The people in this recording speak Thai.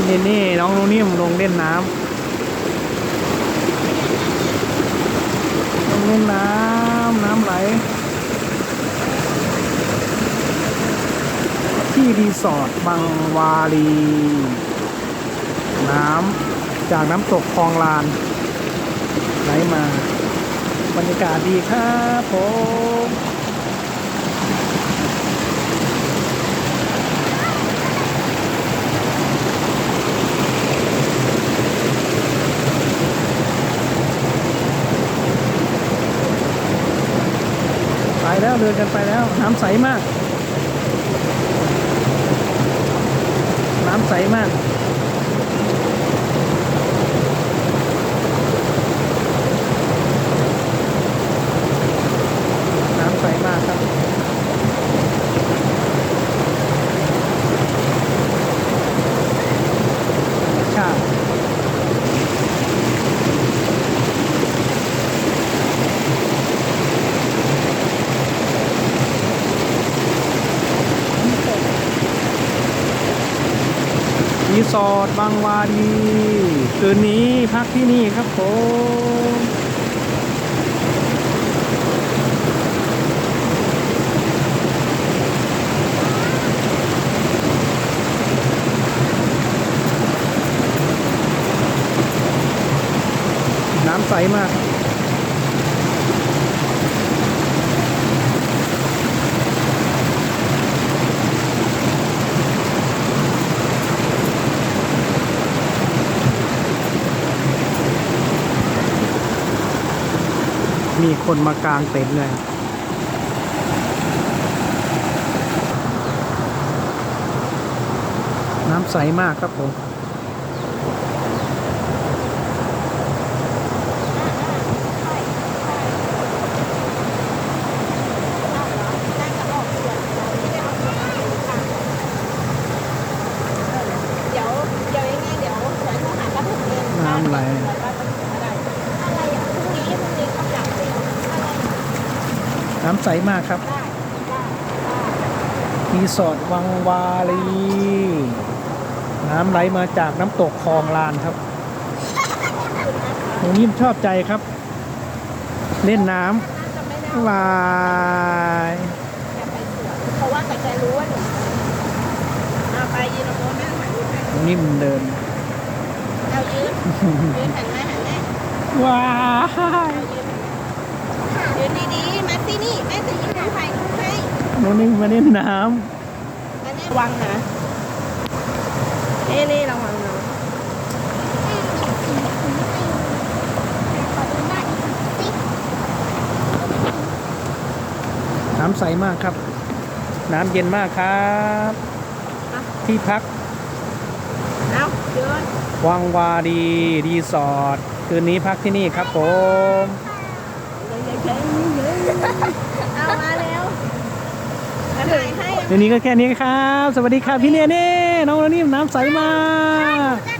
พี่เนเน่น้องนุ่นิ่มลงเล่นน้ำลงเล่นน้ำน้ำไหล ที่รีสอร์ทบางวาลีน้ำจากน้ำตกคลองลานไหลมา บรรยากาศดีครับผม แล้วเดินกันไปแล้ว น้ำใสมาก น้ำใสมาก น้ำใสมากครับ ชาติ รีสอร์ทบางวาดีคืนนี้พักที่นี่ครับผมน้ำใสมาก มีคนมากางเต็นท์เลยน้ำใสมากครับผม เดี๋ยวเดี๋ยวยังไงเดี๋ยวสวนเขาหาปลาถุงเอง น้ำไหล อะไรอย่างพรุ่งนี้พรุ่งนี้เขาอยากเรียนอะไร น้ำใสมากครับได้ได้ได้รีสอร์ทวังวาลีน้ำไหลมาจากน้ำตกคลองลานครับหนูนิ่มชอบใจครับ เล่นน้น่าจะไม่ได้ำวายแกไปสวนเพราะว่าแต่แกรู้ว่าหนูเอาไปยืนตรงโน้นแม่ถ่ายรูปให้หนูนิ่มเดินเรายืนยืนหันแม่หันแม่ว้าย เรายืนยืนดีๆมาที่นี่แม่จะยืนถ่ายรูปให้ หนูนิ่มมาเล่นน้อันนี้ระวังนะเน่เน่ระวังนะำน้ำใสมากครับ น้ำเย็นมากครับ ที่พักเอาเดินวังวาดีรีสอร์ทคืนนี้พักที่นี่ครับผมเอามาแล้วจะถ่ายให้เดี๋ยว นี้ก็แค่นี้ครับ สวัสดีครับพี่เนเน่น้องนนิ่มน้ำใสมาก